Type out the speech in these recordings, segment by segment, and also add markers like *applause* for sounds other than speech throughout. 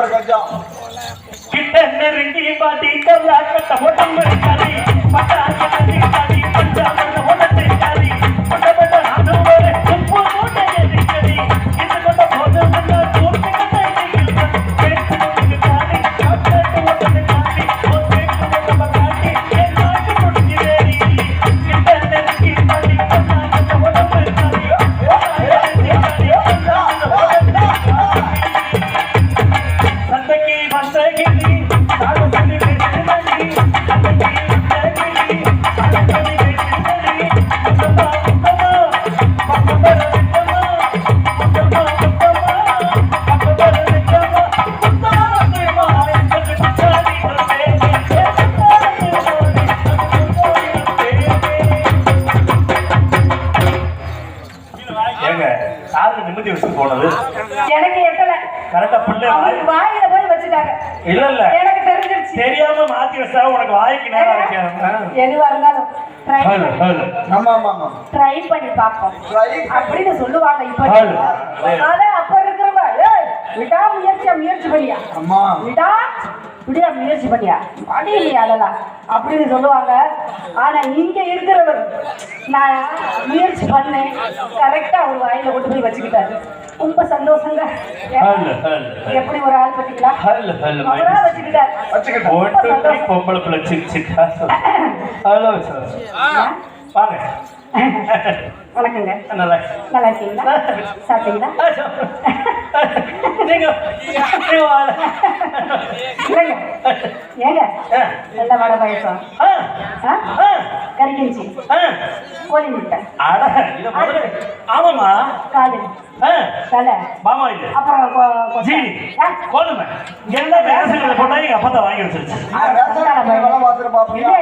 சரியா இருக்கு கிட்ட நெருங்கி பாட்டி கல்லா கட்ட உடம்பு கறி பட்டாக்கி ட்ரை ஹலோ ஹலோ ஆமா ஆமா ஆமா. ட்ரை பண்ணி பார்ப்போம். Try. அப்படின்னு சொல்லுவாங்க இப்ப. அத அப்ப இருக்கிறவங்க ஏய், விடா முயற்சியா முயற்சி பண்ணியா? அம்மா விடா விடியா முயற்சி பண்ணியா? இல்லையா அதெல்லாம் அப்படின்னு சொல்லுவாங்க. ஆனா இங்க இருக்கிறவர் நான் முயற்சி பண்ணேன். கரெக்டா அவர் வாயில கொண்டு போய் வச்சுக்கிட்டாரு. ரொம்ப சந்தோஷங்க. ஹலோ ஹலோ எப்படி ஒரு ஆள் பார்த்தீங்களா ஹலோ ஹலோ அவரா வச்சுக்கிட்டாரு. பொம்பளை பிள்ளை சிக் ஹலோ சார். வாங்க. வணக்கங்க. நல்லா நல்லா இருக்கீங்களா? சாப்பிட்டீங்களா? ஏங்க ஆ, நல்ல வடை பாயசம். ஆ, கோழி முட்டை அட, இதை முதல்ல ஆமாம்மா. காடு ஆ, தலை. மாமா இது அப்புறம். ஜீனி? கோதுமை. எல்லாம் ரேஷன்ல போட்டா எங்க அப்பா தான் வாங்கி வச்சிருச்சு. இல்ல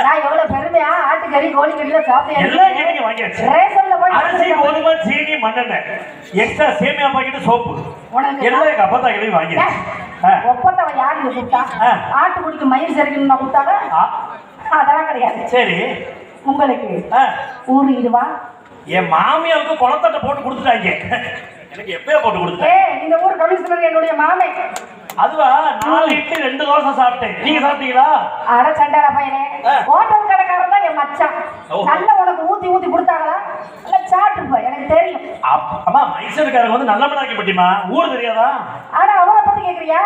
நான் எவ்வளவு பெருமையா? ஆட்டுக்கறி கோழிக்கறியில சாப்பிட்டேன். எல்லாம் கேட்டீங்க வாங்கி வச்சு ரேஷன்ல போய் அரிசி கோதுமை சீனி மண்ணெண்ணெய். எக்ஸ்ட்ரா சேமியா பாக்கெட் சோப்பு. எல்லாம் எங்க அப்பா தான் கிளம்பி வாங்கி வச்சு ஆ. ஒப்பந்தவன் யாருக்கு ஆ. ஆட்டுக்குடிக்கு மயிர் சரிக்கணும் நான் கூப்பிட்டாங்க ஆ, அதெல்லாம் கிடையாது. சரி. உங்களுக்கு ஊரு இதுவா? என் மாமியாவுக்கு குளத்தட்டை போட்டு கொடுத்துட்டாங்க. எனக்கு எப்பயோ போட்டு கொடுத்துட்டேன். ஏ இந்த ஊர் கமிஷனர் என்னுடைய மாமே. அதுவா? நாலு இட்லி ரெண்டு தோசை சாப்பிட்டேன். நீங்க சாப்பிட்டீங்களா? அட சண்டால பையனே. ஹோட்டல் கடைக்காரன் தான் என் மச்சான். நல்ல உனக்கு ஊத்தி ஊத்தி கொடுத்தாங்களா? இல்ல சாப்பிட்டுப்ப எனக்கு தெரியும். அப்- அம்மா மைசூர்காரங்க வந்து நல்ல மலாக்கி பட்டிமா ஊர் தெரியாதா? ஆனா அவரை பத்தி கேக்குறியா.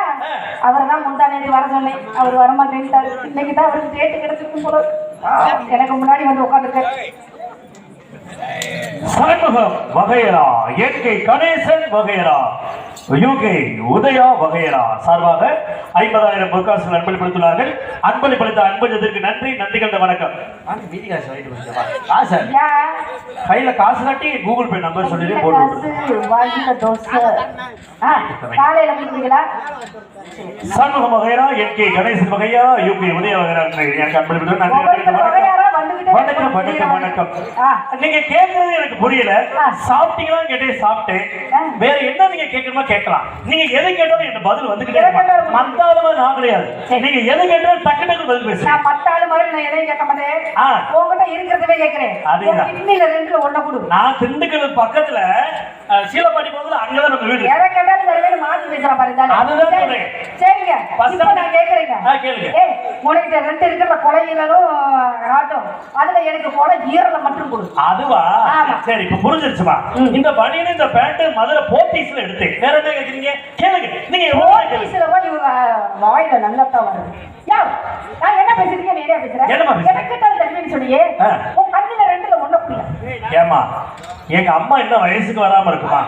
அவரை தான் முந்தா நேற்று வர சொன்னேன். அவர் வரமாட்டேன்ட்டாரு. இன்னைக்கு தான் அவருக்கு டேட்டு கிடைச்சிருக்கும் போல எனக்கு முன்னாடி வந்து உட்காந்துருக்க சண்முகம் வகையரா இயற்கை கணேசன் வகையரா யூகே உதயா வகையரா. சார்பாக ஐம்பதாயிரம் பொற்காசுகள் அன்பளிப்படுத்துள்ளார்கள் அன்பளிப்படுத்த அன்பளித்ததற்கு நன்றி நன்றி கண்ட வணக்கம் மீதி காசு வாங்கிட்டு. *laughs* காசு? யா? கையில காசு காட்டி கூகுள் பே நம்பர் சொல்லி போட்டு ஆ, சண்முகம் வகையரா என்கே கணேசன் வகையரா யூகே உதயா வகையரா. எனக்கு அன்பளிப்படுத்த நன்றி வணக்கம் வணக்கம். நீங்க கேக்குறது எனக்கு புரியல. சாப்பிட்டீங்களா கேட்டே சாப்பிட்டேன். வேற என்ன நீங்க கேட்கணுமா கேட்கலாம் நீங்க எது கேட்டாலும் என்ன பதில் வந்துகிட்டே எதை கேட்டாலும் இருக்கும் மத்த ஆளுமா நான் கிடையாது. நீங்க எது கேட்டாலும் டக்கு டக்கு பதில் பேசுங்க நான் மாதிரி நான் எதையும் கேட்க மாட்டேன். உங்ககிட்ட இருக்கிறதவே கேட்கிறேன் அதேதான். கிட்னில ரெண்டுல ஒண்ணு கொடு நான் திண்டுக்கல் பக்கத்துல சீலப்பாடி போகுதுல அங்கதான் நம்ம வீடு எதை கேட்டாலும் தருவேன் மாத்தி பேசுற சரி, சொல்றேன். சரிங்க. இப்ப நான் கேளுங்க. ஏய் உனக்கு ரெண்டு இருக்கிற கொலை ஈரலும் ஆட்டம் அதுல எனக்கு கொலை ஈரலை மட்டும் கொடு அதுவா. சரி இப்ப புரிஞ்சிருச்சுமா. இந்த பனியன் இந்த பேண்ட் மதுரை போத்தீஸ்ல எடுத்தேன் வேற என்ன கேக்குறீங்க? கேளுங்க. நீங்க போலீஸ்ல போய் இவங்க வாயில நல்லத்தான் வருது. யா நான் என்ன பேசுறீங்க நீ என்ன பேசுற? என்னம்மா பேசுறேன்? எனக்கு கிட்ட தருவேன்னு சொன்னியே ஆ. உன் கண்ணுல ரெண்டுல ஒண்ணு புரியும் ஏமா எங்க அம்மா என்ன வயசுக்கு வராம இருக்குமா?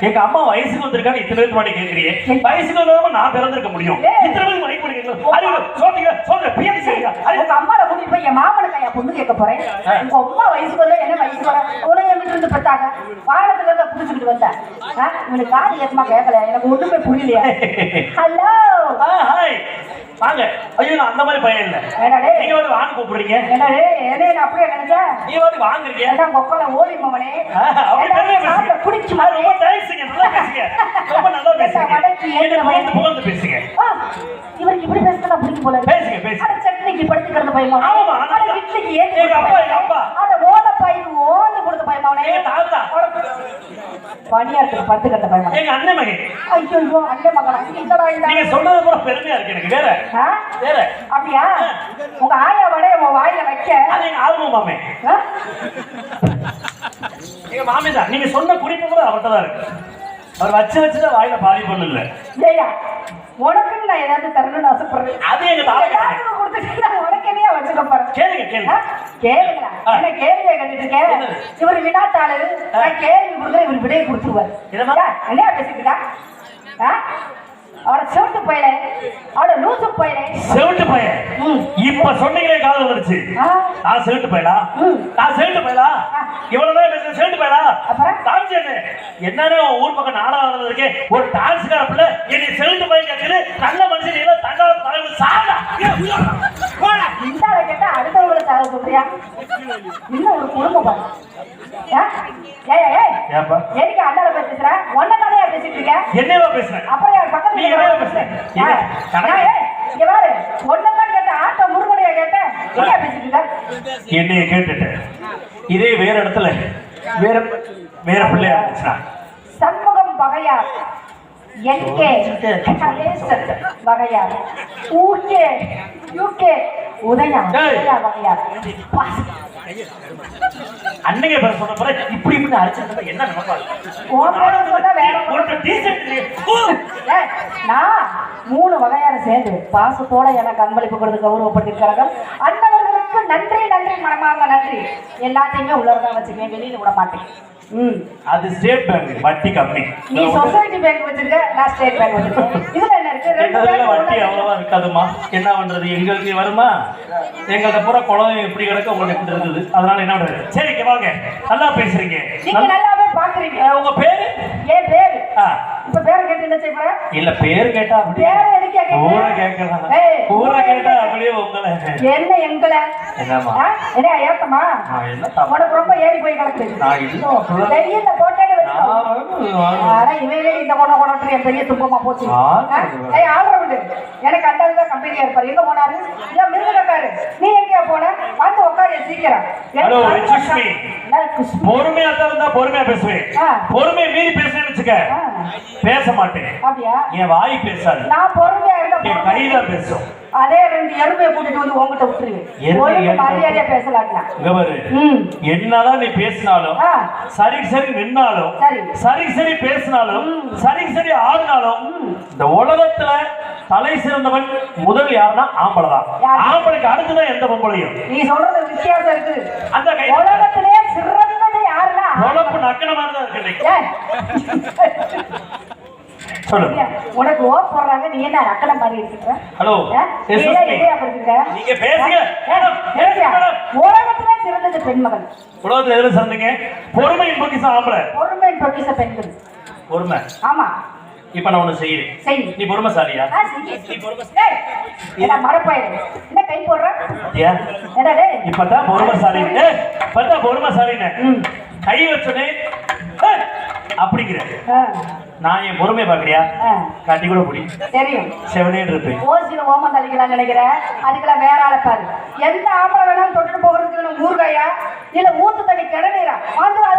எங்க அம்மா வயசுக்கு வந்திருக்கான்னு இத்தனை பேர் முன்னாடி கேக்குறீங்க. வயசுக்கு வராம நான் பிறந்திருக்க முடியும். இத்தனை பேர் மைக் பண்ணிக்கிறீங்க அறிவு சொல்றீங்க சொல்ற பிரியாணி செய்யுங்க அறிவு உங்க அம்மாவை கூட்டிட்டு போய் என் மாமனுக்கு ஐயா பொண்ணு கேட்க போறேன். ஆ. உங்க அம்மா வயசுக்கு வரல என்ன வயசுக்கு வர? உன என் வீட்டுல இருந்து பெத்தாங்க. வானத்துல இருந்து புடிச்சுக்கிட்டு வந்தேன். ஆ, இவனுக்கு காது ஏத்தமா கேட்கல எனக்கு ஒண்ணுமே புரியலையா? *laughs* ஹலோ வாங்க. ஐயோ நான் அந்த மாதிரி பையன் இல்ல. நீங்க வந்து வாங்க கூப்பிடுறீங்க. என்னடே? என்ன நான் அப்படியே நினைச்சா நீ வந்து வாங்குறீங்க. ஏன்னா கொக்கல ஓடி மவனே அப்படி பெருமையா பேசுங்க. குடிச்சு ஆ, ரொம்ப தேங்க்ஸுங்க நல்லா பேசுங்க. ரொம்ப நல்லா பேசுங்க. வடக்கு என்ன ஏற்ற புகழ்ந்து பேசுங்க. இவருக்கு இப்படி பேசுறதா பிடிக்கும் போல. பேசுங்க, பேசுங்க. அட சட்னிக்கு படுத்துக்கிறது பயமா? ஆமா, அட அதான். இட்லிக்கு ஏத்தி எங்க அப்பா, எங்க? அப்பா. அட எங்க தாத்தா. அட, பணியாரத்துக்கு பத்து கட்ட பயமா எங்க அண்ணன் மகன். ஐயோ ஐயோ அண்ணே மகளா இதடா இந்த நீங்க சொல்றது கூட பெருமையா இருக்கு எனக்கு. வேற? வேற. அப்படியா? உங்க ஆயா வடைய உன் வாயில வைக்க. அது எங்க ஆல்பம் மாமே? எங்க மாமே தான் நீங்க சொன்ன குறிப்பு கூட அவர்கிட்ட தான் இருக்கு. அவர் வச்சு வச்சுதான் வாயில பாதி பொண்ணு இல்ல உனக்குன்னு நான் ஏதாவது தரணும்னு ஆசைப்படுறேன். அது எங்க தாத்தா கொடுத்துட்டு நான் உனக்கு என்னையா வச்சுக்க போறேன். கேளுங்க? கேளுங்க. கேளுங்களா. என்ன கேள்வியை கட்டிட்டு இருக்கேன்? இவர் வினாத்தாளு நான் கேள்வி கொடுக்குறேன் இவர் விடையை கொடுத்துருவார். என்னம்மா? ஏன், இருக்கா? அவளை செவிட்டு போயில அவளை லூசு போயில. செவிட்டு பையன். இப்ப சொன்னீங்களே காதல் வந்துருச்சு? நான் செவிட்டு போயலா. நான் செவிட்டு போயலா? ஆ. இவ்வளவுதான் பேசுற செவிட்டு போயலா? காமிச்சேன்னு என்னன்னு உன் ஊர் பக்கம் நாடகம் ஆடுறதுக்கு ஒரு டான்ஸ்கார பிள்ளை என்னை செவிட்டு போய் கேட்குது நல்ல மனுஷன் எல்லாம் தங்க தலைவர். சாடா இந்தால கேட்டா அடுத்தவங்களை சாக சொல்றியா? இன்னும் ஒரு குடும்பம் பாரு. ஏய், ஏய் ஏப்பா? எதுக்கு போய் பேசுற? பேசிட்டு என்னவா பேசுறேன் அப்புறம் யார் பக்கத்துல நீ இருக்கிறவங்க என்ன பேசுற? ஆ, என்ன? கணக்கு? நான் ஏய், இங்க பாரு. ஒன்னதான் கேட்ட ஆட்ட முருகனையா கேட்டேன். என்ன பேசிட்டு இருக்க என்னைய கேட்டுட்டு. இதே வேற இடத்துல வேற வேற பிள்ளையா இருந்துச்சுன்னா சண்முகம் வகையார். என்கே கணேசன் வகையார். ஊகே யூகே உதயா வகையார். அன்னைக்கு பேர் சொன்ன பிறகு இப்படி இப்படி அடிச்சிருந்தா என்ன ஏய், நான் மூணு வகையான சேர்ந்து பாசத்தோட எனக்கு அன்பளிப்பு கொடுத்து கௌரவப்படுத்திருக்கிறார்கள் அண்ணவர்களுக்கு நன்றி நன்றி மனமார்ந்த நன்றி. எல்லாத்தையுமே உள்ளதான் வச்சுக்கேன். வெளியில விட மாட்டேன். அது ஸ்டேட் பேங்க் வட்டி கம்மி. நீ சொசைட்டி பேங்க் வச்சிருக்க நான் ஸ்டேட் பேங்க் வச்சிருக்கேன். இதுல என்ன இருக்கு? ரெண்டு வட்டி அவ்வளவா இருக்காதுமா என்ன பண்றது? எங்களுக்கு வருமா? எங்கள்ட்ட பூரா குளம் எப்படி கிடக்க உங்களுக்கு எப்படி இருந்தது? அதனால என்ன பண்றது? சரி வாங்க. நல்லா பேசுறீங்க. நீங்க நல்லாவே பாக்குறீங்க. உங்க பேரு? ஏன் பேரு. ஆ, இப்ப பேரை கேட்டு என்ன செய்ய இல்ல பேர் கேட்டா அப்படி பேரை எதுக்கு ஊரை கேட்கலாம் ஊரை கேட்டா. அப்படியே உங்களை. என்ன எங்களை? என்னம்மா? ஆ? என்ன ஏத்தமா உனக்கு ரொம்ப ஏறி போய் சொல்ல- வெயில்ல போட்டேன்னு இந்த கொண்டு என் பெரிய துன்பமா போச்சு. ஆ, ஆ? ஏய் ஆல்ரவுண்டு எனக்கு தான் கம்பெனியா இருப்பாரு. எங்க போனாரு? ஏன் மிருகக்காரு நீ எங்கேயா போன? வந்து உட்காரு சீக்கிரம்? பொறுமையா தான் இருந்தா பொறுமையா பேசுவேன். பொறுமையை மீறி பேசுறேன்னு வச்சுக்க. பேச மாட்டேன் என் வாய் பேசாது. நான் பொறுமையா இருக்க என் கைதான் பேசும். அதே ரெண்டு எருமையை கூட்டிட்டு வந்து உங்ககிட்ட விட்டுருவேன். மரியாதையா என்னதான் நீ பேசினாலும். சரி சரி நின்னாலும் சரி. சரி பேசினாலும் சரி சரி ஆடினாலும் இந்த உலகத்துல தலை சிறந்தவன் முதல் யாருன்னா ஆம்பளை தான்? ஆம்பளைக்கு அடுத்துதான் எந்த பொம்பளையும்? நீ சொல்றது வித்தியாசம் இருக்குது அந்த உலகத்திலே யாருன்னா பொழப்பு நக்கன மாதிரி தான் இருக்கு உனக்கு ஓ போடுறாங்க நீ என்ன அக்கடை மாதிரி இருக்கிற ஹலோ? நீ? நீங்க பேசுங்க. உலகத்திலே சிறந்தது பெண்மகள். உலகத்துல எதுல சிறந்தீங்க? பொறுமையின் பொக்கிசம் ஆம்பளை. பொறுமை பொக்கிச பெண்கள். பொறுமை. ஆமா. இப்ப நான் ஒண்ணு செய்யறேன். செய். நீ பொறுமைசாலியா? செய். ஏய், என்ன மடப்பயிரு என்ன கை போடுற? இப்பதான் பொறுமைசாலி ஏய், இப்பதான் பொறுமைசாலின்னு. கை வச்சோடனே ஏய், அப்படிங்கிற நான் என் பொறுமையை பாக்குறியா காட்டி கூட புடி. தெரியும். செவனேன்னு இருப்பேன் ஓசியில ஓமம் தள்ளிக்கலாம் நினைக்கிறேன். அதுக்கெல்லாம் வேற ஆளை பாரு. எந்த ஆம்பளை வேணாலும் தொட்டுட்டு போகிறதுக்கு ஊறுகாயா? இல்ல ஊத்து தண்ணி கிணநீரா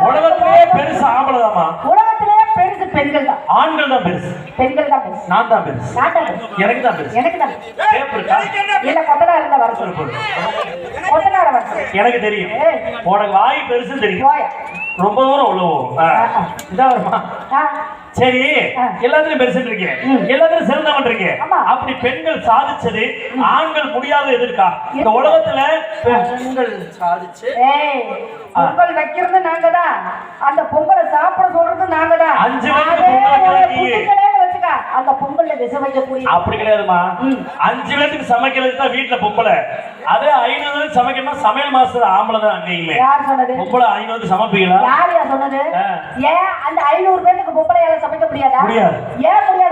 உலகத்திலேயே பெருசு ஆம்பளைதாம்மா. உலகத்திலே பெருசு பெண்கள் தான் ஆண்கள் தான் பெருசு. பெண்கள் தான் பெருசு. நான் தான் பெருசு. நான் தான் பெருசு. எனக்கு தான் பெருசு. எனக்கு தான்? இல்ல கொத்தனா இருந்தா வர சொல்லு. கொத்தனார வர எனக்கு தெரியும். உனக்கு வாய் பெருசு தெரியும். ரொம்ப தூரம் உள்ள போகும் ஆ. இதா வருமா? சரி. எல்லாத்துலயும் பெருசு இருக்கீங்க ம். எல்லாத்துலயும் சிறந்தவன் இருக்கீங்க ஆமா. அப்படி பெண்கள் சாதிச்சது ஆண்கள் முடியாத எதிர்க்கா? இந்த உலகத்துல பெண்கள் சாதிச்சு. பொங்கல் வைக்கிறது நாங்க தான் அந்த பொங்கலை சாப்பிட சொல்றது நாங்க தான் அஞ்சு அந்த பொங்கல்ல விச வைக்கக்கூடிய அப்படி கிடையாதுமா. அஞ்சு பேத்துக்கு சமைக்கிறதுக்கு தான் வீட்டுல பொம்பளை. அதே ஐநூறு பேருக்கு சமைக்கணும்னா சமையல் மாஸ்டர் ஆம்பளை தான் யார் சொன்னது? பொம்பளை ஐநூறு சமைப்பீங்களா? யார் சொன்னது. ஏன் அந்த ஐநூறு பேருக்கு பொம்பளையால சமைக்க முடியாதா? முடியாது. ஏன் முடியாதுங்கிற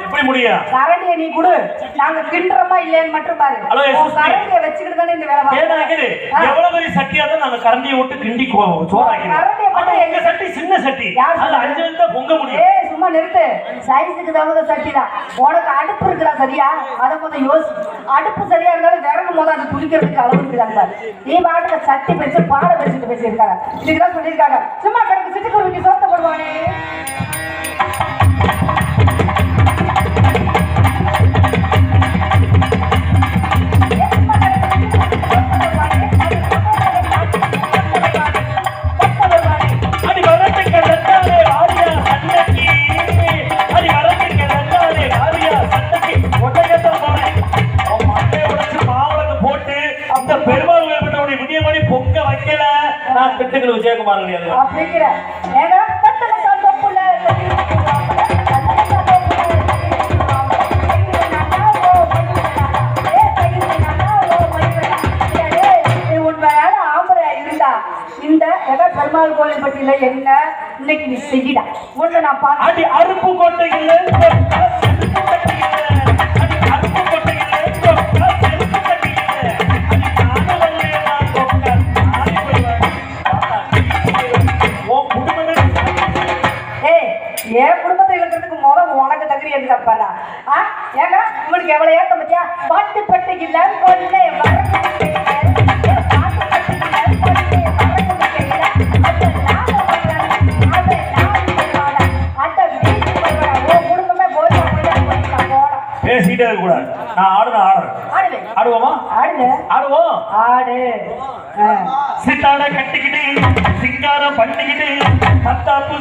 எப்படி முடியும் கரண்டியை நீ கொடு. நாங்க கிண்டுறோமா இல்லையான்னு மட்டும் பாரு. ஹலோ. கரண்டியை வச்சுக்கிட்டு தானே இந்த வேலை ஆ. எவ்வளவு பெரிய சட்டியா தான் நாங்க கரண்டியை விட்டு கிண்டி சோறாக்கிறோம் எங்க சட்டி சின்ன சட்டி. சொன்னது? அஞ்சு பேருக்கு தான் பொங்க முடியும். ஏய் சும்மா நிறுத்து. சைஸுக்கு தகுந்த சட்டி தான். உனக்கு அடுப்பு இருக்குடா சரியா? அதை கொஞ்சம் யோசி. அடுப்பு சரியா இருந்தாலும் விறகு போது அது துடிக்கிறதுக்கு அளவு இருக்குதான் பாரு. நீ பாட்டுக்கு சட்டி பேசி பாட பேசிட்டு பேசியிருக்காங்க. இதுக்குதான் சொல்லியிருக்காங்க. சும்மா கிடக்கு சிட்டுக்குருவிக்கு சோத்த போடுவானே. அப்படிங்கிற ஏன்னா தட்டல தப்புல உண்மையான இருந்தா இந்த எதா பெருமாள் கோயில் பட்டியல என்ன? இன்னைக்கு நீ செய்யிடா. ஒன்று நான் பார்த்து அடி அருப்பு கொண்டு இல்லை பத்தியா பாட்டு பட்டு இல்ல கொள்ளை பேசிக்கிட்டே இருக்க கூடாது. நான் ஆடுன ஆடுறேன். ஆடுவோமா? ஆடுங்க. ஆடுவோம். ஆடு. சித்தாட கட்டிக்கிட்டு சிங்காரம் பண்ணிக்கிட்டு வந்தாடா